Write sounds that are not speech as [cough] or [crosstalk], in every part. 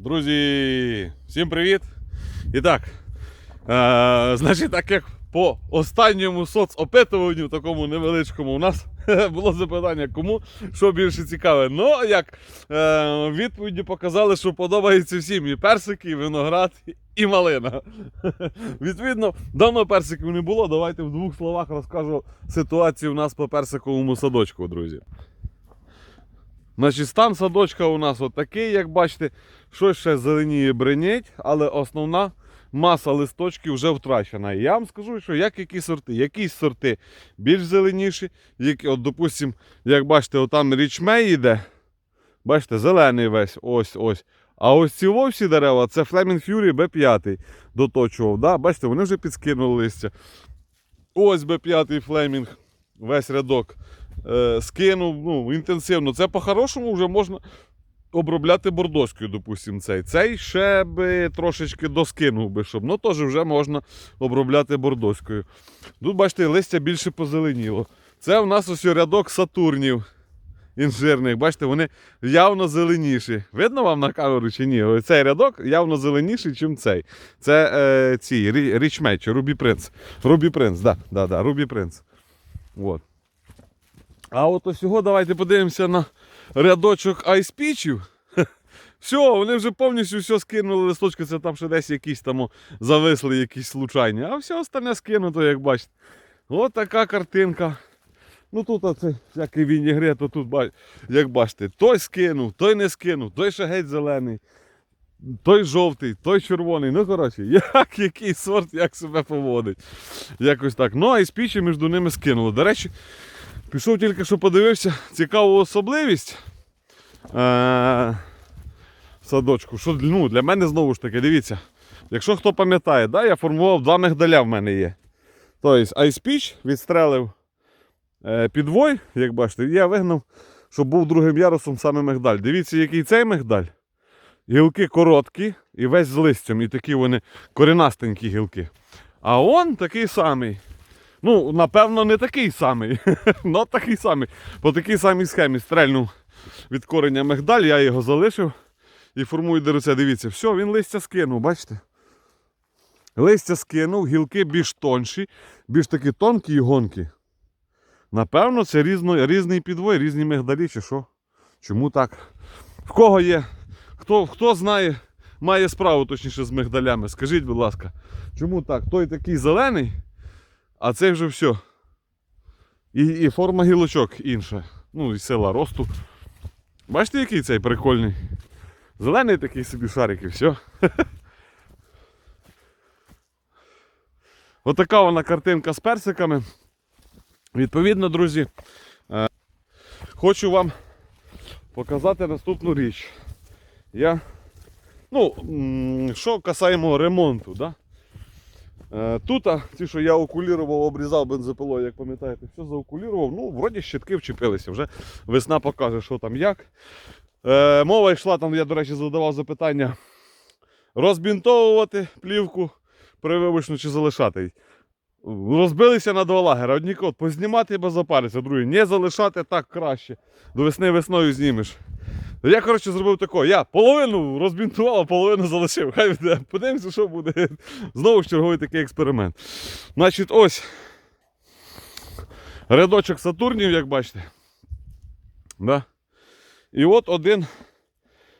Друзі, всім привіт! І так, е, значить, так як по останньому соцопитуванню, такому невеличкому, у нас [laughs] було запитання, кому що більше цікаве. Ну, як е, відповіді показали, що подобається всім і персики, і виноград, і малина. [laughs] Відповідно, давно персиків не було. Давайте в двох словах розкажу ситуацію у нас по персиковому садочку, друзі. Значить, стан садочка у нас отакий, як бачите, щось ще зеленіє бреніть, але основна маса листочків вже втрачена. Я вам скажу, що як які сорти. Якісь сорти більш зеленіші, які, от, допустим, як бачите, отам річмей йде. Бачите, зелений весь, ось ось. А ось ці вовсі дерева це Flaming Fury B5 доточував. Да? Бачите, вони вже підскинули листя. Ось B5 Flaming, весь рядок е, скинув ну, інтенсивно. Це по-хорошому вже можна обробляти бордоською, допустимо, цей. Цей ще би трошечки доскинув би, щоб. Ну теж вже можна обробляти бордоською. Тут, бачите, листя більше позеленіло. Це у нас ось рядок сатурнів інжирних. Бачите, вони явно зеленіші. Видно вам на камеру чи ні? Цей рядок явно зеленіший, ніж цей. Це е, ці річмечі, Рубі Принц. Рубі Принц, да, да, да, Рубі Принц. От. А от ось давайте подивимося на рядочок айспічів. [laughs] Все, вони вже повністю все скинули листочки, це там ще десь якісь там зависли, якісь случайні. А все остальне скинуто, як бачите. От така картинка. Ну тут оце всякий вінігре, то тут, як бачите, той скинув, той не скинув, той ще геть зелений, той жовтий, той червоний. Ну, коротше, [laughs] як який сорт, як себе поводить. Якось так. Ну, а і спічі між ними скинуло. До речі, Пішов тільки що подивився цікаву особливість е- садочку. Що, ну, для мене знову ж таки, дивіться, якщо хто пам'ятає, да, я формував два мигдаля в мене є. Тобто айспіч відстрелив е- підвой, як бачите, і я вигнав, щоб був другим ярусом саме мигдаль. Дивіться, який цей мигдаль. Гілки короткі і весь з листям, і такі вони корінастенькі гілки. А он такий самий. Ну, напевно, не такий самий. [laughs] Ну, такий самий. По такій самій схемі стрельнув від корення мигдаль, я його залишив і формую деруця. Дивіться, все, він листя скинув, бачите? Листя скинув, гілки більш тонші, більш такі тонкі і гонкі. Напевно, це різно, різний підвой, різні мигдалі, чи що? Чому так? В кого є? Хто, хто знає, має справу точніше з мигдалями? Скажіть, будь ласка, чому так? Той такий зелений. А це вже все. І, і форма гілочок інша. Ну, і сила росту. Бачите, який цей прикольний? Зелений такий собі шарик і все. [laughs] Отака вона картинка з персиками. Відповідно, друзі, е, хочу вам показати наступну річ. Я, ну, що касаємо ремонту, да? Е, Тут, ті, що я окулірував, обрізав бензопилою, як пам'ятаєте, все заокулірував. Ну, вроді щитки вчепилися, вже весна покаже, що там як. Е, мова йшла, там я, до речі, задавав запитання: розбінтовувати плівку прививочну чи залишати. Розбилися на два лагера. Одні кот познімати без запариться, другі не залишати так краще. До весни весною знімеш. Я, коротше, зробив тако. Я половину розбінтував, а половину залишив. Хай буде. Подивимося, що буде. Знову ж черговий такий експеримент. Значить, ось рядочок Сатурнів, як бачите. Да? І от один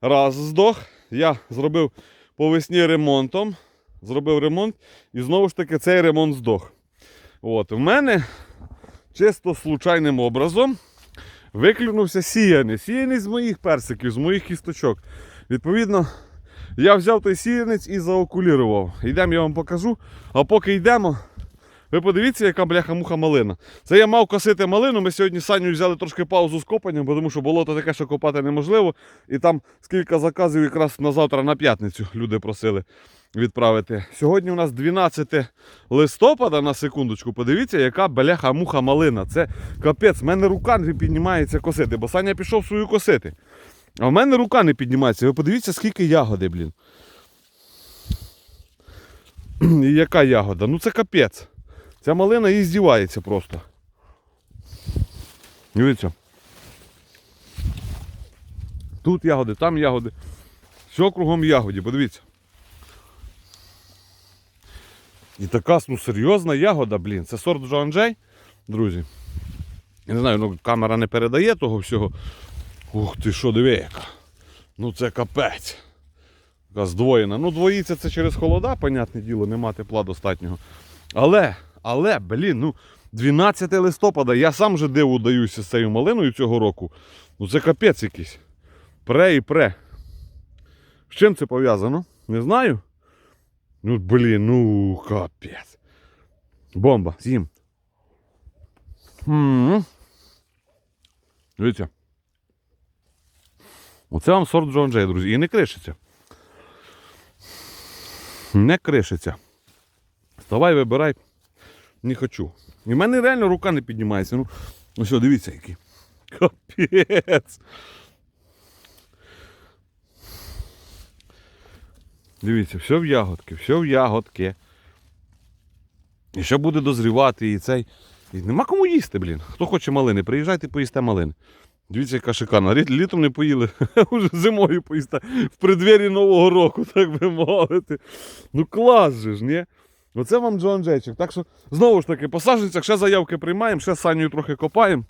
раз здох. Я зробив по весні ремонтом. Зробив ремонт і знову ж таки цей ремонт здох. От, в мене чисто случайним образом виклюнувся сіяний. Сіяний з моїх персиків, з моїх кісточок. Відповідно, я взяв той сіянець і заокулірував. Йдемо, я вам покажу. А поки йдемо, ви подивіться, яка бляха-муха малина. Це я мав косити малину. Ми сьогодні з Саню взяли трошки паузу з копанням, бо тому що болото таке, що копати неможливо. І там скільки заказів якраз на завтра на п'ятницю люди просили відправити. Сьогодні у нас 12 листопада, на секундочку, подивіться, яка бляха-муха малина. Це капець, в мене рука не піднімається косити, бо Саня пішов свою косити. А в мене рука не піднімається. Ви подивіться, скільки ягоди, блін. [clears throat] І яка ягода? Ну це капець. Ця малина її здівається просто. Дивіться. Тут ягоди, там ягоди. Все кругом ягоді, подивіться. І така ну, серйозна ягода, блін. Це сорт Джоан Джей, друзі. Я не знаю, ну камера не передає того всього. Ух ти що, диви яка. Ну це капець. Така здвоєна. Ну, двоїться це через холода, понятне діло, нема тепла достатнього. Але, але, блін, ну, 12 листопада, я сам же диву даюся з цією малиною цього року. Ну це капець якийсь. Пре і пре. З чим це пов'язано? Не знаю. Ну, блін, ну капець. Бомба, з'їм. Дивіться. Оце вам сорт Джон Джей, друзі. І не кришиться. Не кришиться. Вставай, вибирай. Не хочу. І в мене реально рука не піднімається. Ну, ну що, дивіться, який. Капець. Дивіться, все в ягодки, все в ягодки. І ще буде дозрівати і цей. І нема кому їсти, блін. Хто хоче малини, приїжджайте, поїсте малини. Дивіться, яка шикарна. Літ- Літом не поїли, [laughs] вже зимою поїсте. В преддвір'ї Нового року, [laughs] так би мовити. Ну клас же ж, ні? Оце вам Джон Джейчик. Так що, знову ж таки, по ще заявки приймаємо, ще з Санєю трохи копаємо.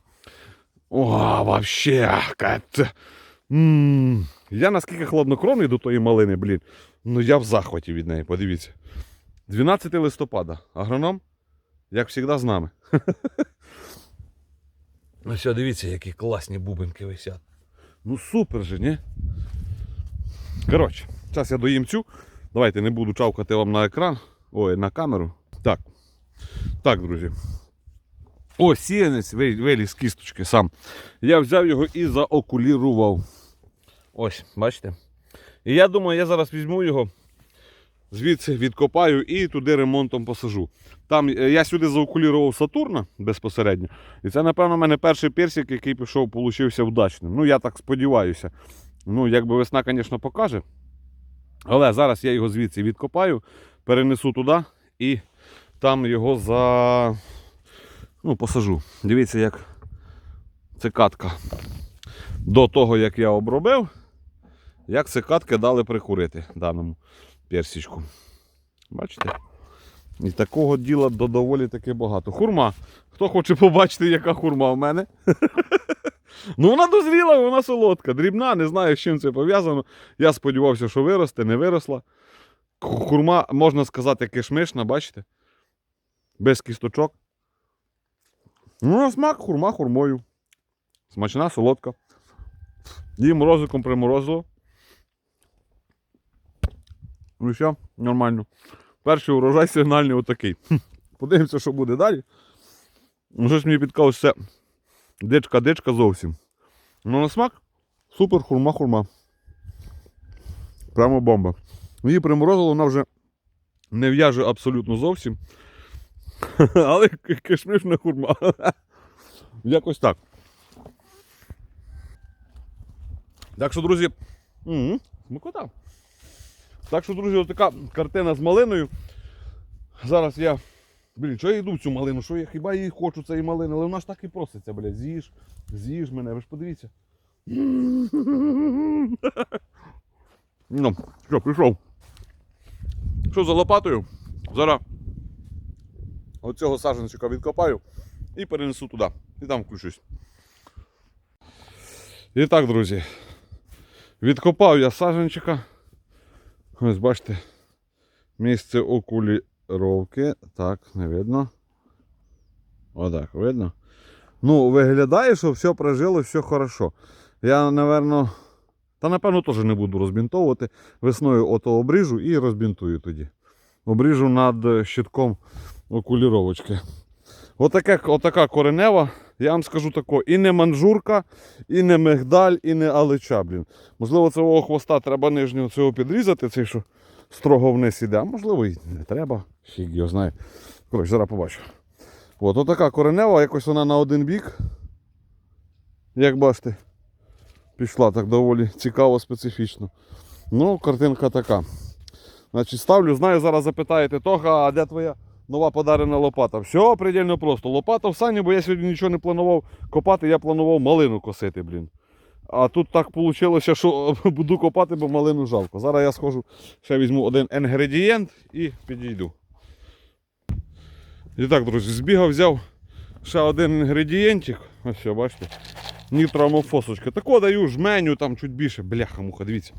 О, вообще, кат. М. Я наскільки хладнокровний до тої малини, блін. Ну я в захваті від неї, подивіться. 12 листопада. Агроном, як завжди, з нами. [laughs] Ну все, дивіться, які класні бубенки висять. Ну супер же, ні? Коротше, зараз я доїм цю. Давайте не буду чавкати вам на екран. Ой, на камеру. Так. Так, друзі. О, сіянець виліз з кісточки сам. Я взяв його і заокулірував. Ось, бачите? І я думаю, я зараз візьму його, звідси відкопаю і туди ремонтом посажу. Там е, я сюди заокулірував Сатурна безпосередньо. І це, напевно, в мене перший персик, який пішов, получився вдачним. Ну, я так сподіваюся. Ну, якби весна, звісно, покаже. Але зараз я його звідси відкопаю, перенесу туди і там його за. Ну, посажу. Дивіться, як цикатка. До того, як я обробив, як цикатки дали прикурити даному персичку. Бачите? І такого діла до доволі таки багато. Хурма. Хто хоче побачити, яка хурма в мене? [laughs] Ну, вона дозріла, вона солодка, дрібна, не знаю, з чим це пов'язано. Я сподівався, що виросте, не виросла. Хурма, можна сказати, кишмишна, бачите? Без кісточок. Ну, на смак хурма хурмою. Смачна, солодка. Її морозиком приморозило. Ну все, нормально. Перший урожай сигнальний отакий. [laughs] Подивимося, що буде далі. Ну, щось мені підказує, що це дичка-дичка зовсім. Ну на смак супер хурма-хурма. Прямо бомба. Її приморозило, вона вже не в'яже абсолютно зовсім. [laughs] Але кишмишна хурма. [laughs] Якось так. Так що, друзі, смакота. Так що, друзі, така картина з малиною. Зараз я. Блін, що я йду в цю малину? Що я хіба її хочу цієї малини, але вона ж так і проситься, блядь. З'їж, з'їж мене, ви ж подивіться. Ну, що, пішов. Що за лопатою? Зараз оцього саджанчика відкопаю і перенесу туди. І там включусь. І так, друзі. Відкопав я саджанчика. Ось бачите. Місце окуліровки. Так, не видно. Отак, видно. Ну, виглядає, що все прожило, все хорошо. Я, напевно, та напевно теж не буду розбінтовувати. Весною ото обріжу і розбінтую тоді. Обріжу над щитком окуліровочки. Отаке, отака коренева, я вам скажу тако, і не манжурка, і не мигдаль, і не алича, блін. Можливо, цього хвоста треба нижнього цього підрізати, цей, що строго вниз іде, а можливо і не треба. Фіг його знає. Коротше, зараз побачу. От, отака коренева, якось вона на один бік. Як бачите, пішла так доволі цікаво, специфічно. Ну, картинка така. Значить, ставлю, знаю, зараз запитаєте, Тоха, а де твоя нова подарена лопата? Все предельно просто. Лопата в сані, бо я сьогодні нічого не планував копати, я планував малину косити, блін. А тут так вийшло, що [laughs] буду копати, бо малину жалко. Зараз я схожу, ще візьму один інгредієнт і підійду. І так, друзі, збігав, взяв ще один інгредієнтик. Ось все, бачите. Нітроамофосочка. Тако даю жменю там чуть більше. Бляха муха, дивіться.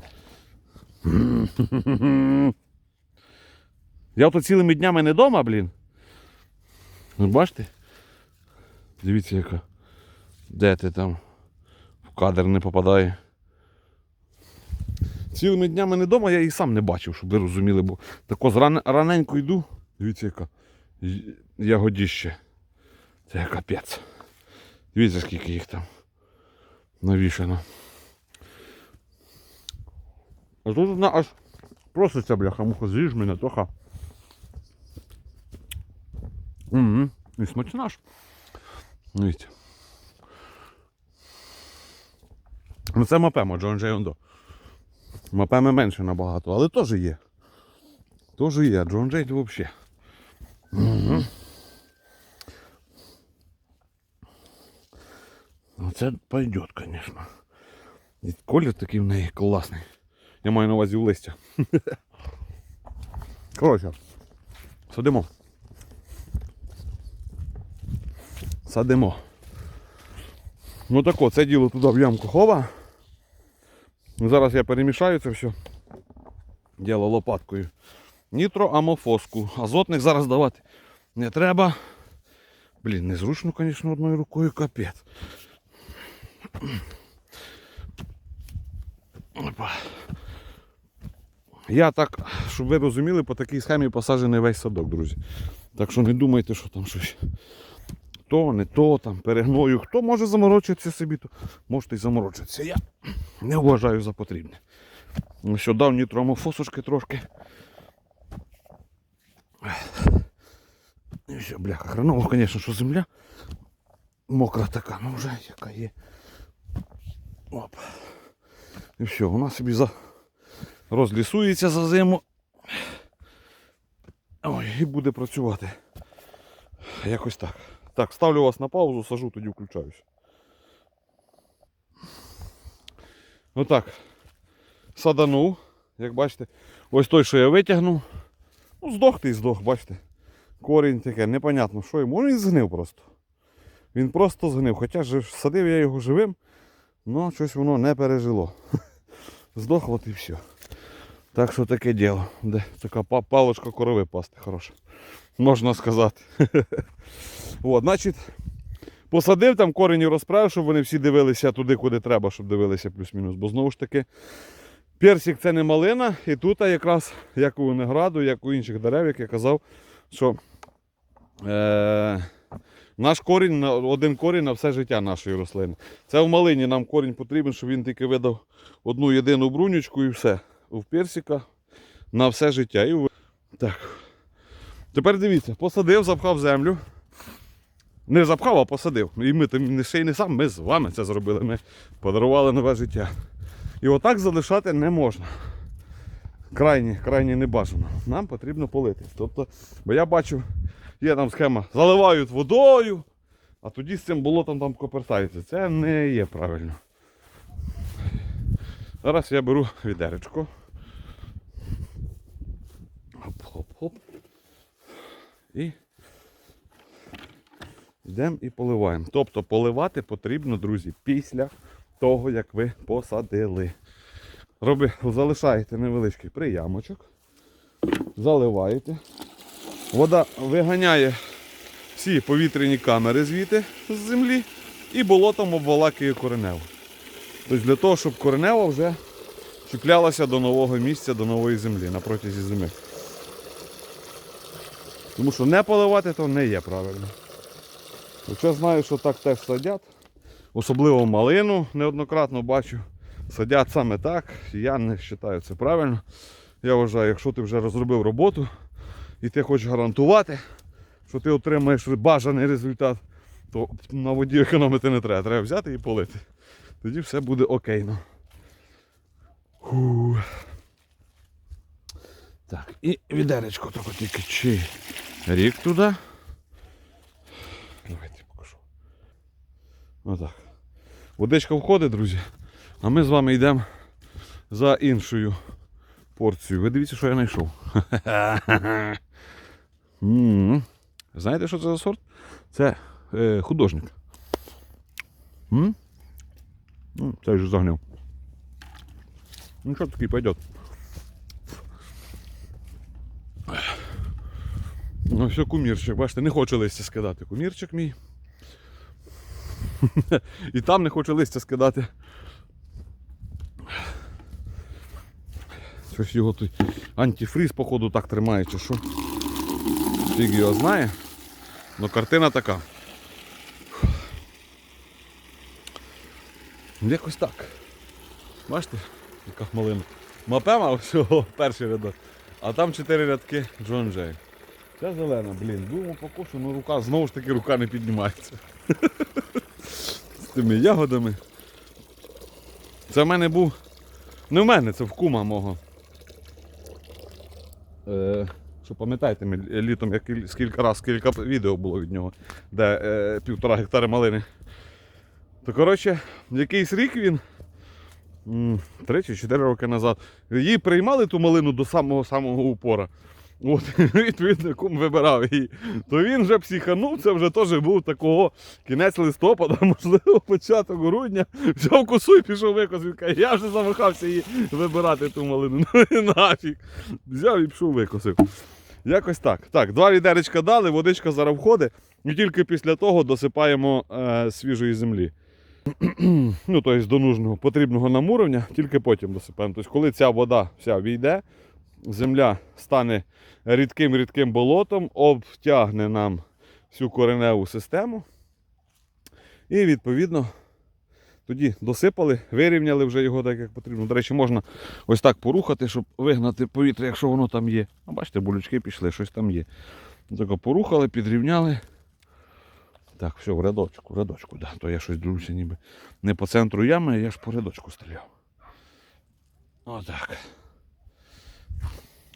[laughs] Я то цілими днями не вдома, блін. Ви бачите? Дивіться яка. Де ти там? В кадр не попадає. Цілими днями не вдома, я її сам не бачив, щоб ви розуміли, бо тако зран... раненько йду. Дивіться, яка ягодіще. Це капець. Дивіться, скільки їх там навішано. А тут одна аж проситься, бляха, муха, зріж мене, тоха. Угу. І смачна ж. Дивіться. Ну це мапемо, Джон Джей Ондо. Мапеми менше набагато, але теж є. Теж є, Джон Джей то взагалі. Угу. Оце пойдет, звісно. І колір такий в неї класний. Я маю на увазі в листя. [laughs] Коротше, садимо. Садимо. Ну тако, це діло туди в ямку хова. Зараз я перемішаю це все. Діло лопаткою. Нітроамофоску. Азотних зараз давати не треба. Блін, незручно, звісно, одною рукою капець. Я так, щоб ви розуміли, по такій схемі посаджений весь садок, друзі. Так що не думайте, що там щось то, не то, там перегною. Хто може заморочитися собі, то можете й заморочитися. Я не вважаю за потрібне. Ну що, дав нітромофосушки трошки. І все, бляха, хреново, звісно, що земля мокра така, ну вже яка є. Оп. І все, вона собі за... розлісується за зиму. Ой, і буде працювати. Якось так. Так, ставлю вас на паузу, сажу, тоді включаюсь. Отак. Саданув, як бачите. Ось той, що я витягнув. Ну, здох ти і здох, бачите. Корінь таке, непонятно, що йому. Він згнив просто. Він просто згнив. Хоча ж садив я його живим, але щось воно не пережило. [laughs] Здох, от і все. Так що таке діло. Де така палочка корови пасти хороша. Можна сказати. [laughs] От, значить, посадив там корені розправив, щоб вони всі дивилися туди, куди треба, щоб дивилися плюс-мінус. Бо знову ж таки, персик це не малина, і тут якраз, як у винограду, як у інших дерев, як я казав, що е, наш корінь, один корінь на все життя нашої рослини. Це в малині нам корінь потрібен, щоб він тільки видав одну єдину брунючку і все. У персика на все життя. І. Так. Тепер дивіться, посадив, запхав землю. Не запхав, а посадив. І ми не ще й не сам, ми з вами це зробили. Ми подарували нове життя. І отак залишати не можна. Крайні, крайні не бажано. Нам потрібно полити. Тобто, бо я бачу, є там схема, заливають водою, а тоді з цим болотом там копертаються. Це не є правильно. Зараз я беру відеречко. Хоп-хоп-хоп. І йдемо і поливаємо. Тобто поливати потрібно, друзі, після того, як ви посадили. Роби, залишаєте невеличкий приямочок, заливаєте. Вода виганяє всі повітряні камери звідти з землі і болотом обволакує кореневу. Тобто для того, щоб коренева вже чіплялася до нового місця, до нової землі на протязі зими. Тому що не поливати то не є правильно. Хоча знаю, що так теж садять. Особливо малину неоднократно бачу. Садять саме так. Я не вважаю це правильно. Я вважаю, якщо ти вже розробив роботу і ти хочеш гарантувати, що ти отримаєш бажаний результат, то на воді економити не треба. Треба взяти і полити. Тоді все буде окейно. Фу. Так, і відеречко тільки тільки чи рік туди. Давайте покажу. Отак. Водичка входить, друзі. А ми з вами йдемо за іншою порцією. Ви дивіться, що я знайшов. Знаєте, що це за сорт? Це е, художник. М? Ну, Це вже загнив. Ну що такий пойдет. Ну, все, кумірчик, бачите, не хоче листя скидати. Кумірчик мій. [laughs] І там не хоче листя скидати. Щось його тут антифриз, походу, так тримає, чи що. Фіг його знає. Ну картина така. Якось так. Бачите, яка малина. Мапема всього [laughs] перший рядок. А там чотири рядки Джон Джей. Ця зелена, блін, думав покошу, ну рука, знову ж таки рука не піднімається. З тими ягодами. Це в мене був. Не в мене, це в кума мого. Е, що пам'ятаєте, ми літом я скільки раз, кілька відео було від нього, де е, півтора гектара малини. То коротше, якийсь рік він. Три чи чотири роки назад. Її приймали ту малину до самого самого упора. От, [laughs] відповідно, кум вибирав її. То він вже психанув, це вже теж був такого кінець листопада, [laughs] можливо, початок грудня. Взяв косу і пішов викос. Він каже, я вже замахався її вибирати ту малину. [laughs] Ну нафіг. Взяв і пішов викосив. Якось так. Так, два відеречка дали, водичка зараз входить, і тільки після того досипаємо е, свіжої землі. [clears throat] ну, тобто до нужного потрібного нам уровня, тільки потім досипаємо. Тобто, коли ця вода вся війде, земля стане рідким-рідким болотом, обтягне нам всю кореневу систему. І відповідно тоді досипали, вирівняли вже його так, як потрібно. До речі, можна ось так порухати, щоб вигнати повітря, якщо воно там є. А бачите, болючки пішли, щось там є. Так, порухали, підрівняли. Так, все, в рядочку, в рядочку, да. то я щось дивлюся ніби не по центру ями, а я ж по рядочку стріляв. Отак.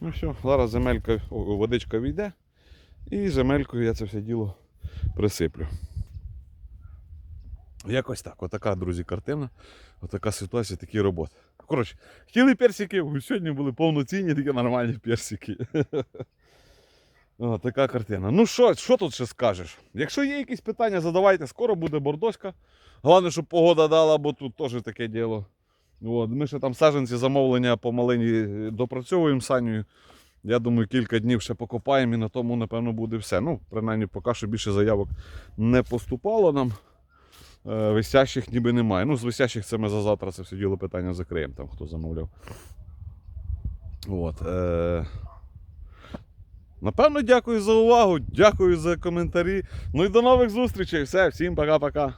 Ну все, зараз земелька, водичка війде. І земелькою я це все діло присиплю. Якось так. Отака, друзі, картина. Отака ситуація, такі роботи. Коротше, хотіли персики, сьогодні були повноцінні, такі нормальні персики. [laughs] О, така картина. Ну що, що тут ще скажеш? Якщо є якісь питання, задавайте. Скоро буде бордоська. Головне, щоб погода дала, бо тут теж таке діло. От, ми ще там саджанці замовлення по малині е, допрацьовуємо з Санею. Я думаю, кілька днів ще покопаємо і на тому, напевно, буде все. Ну, принаймні, поки що більше заявок не поступало нам. Е, Висящих ніби немає. Ну, з висящих це ми за завтра це все діло питання закриємо, там хто замовляв. От, е... Напевно, дякую за увагу, дякую за коментарі. Ну і до нових зустрічей. Все, всім пока-пока.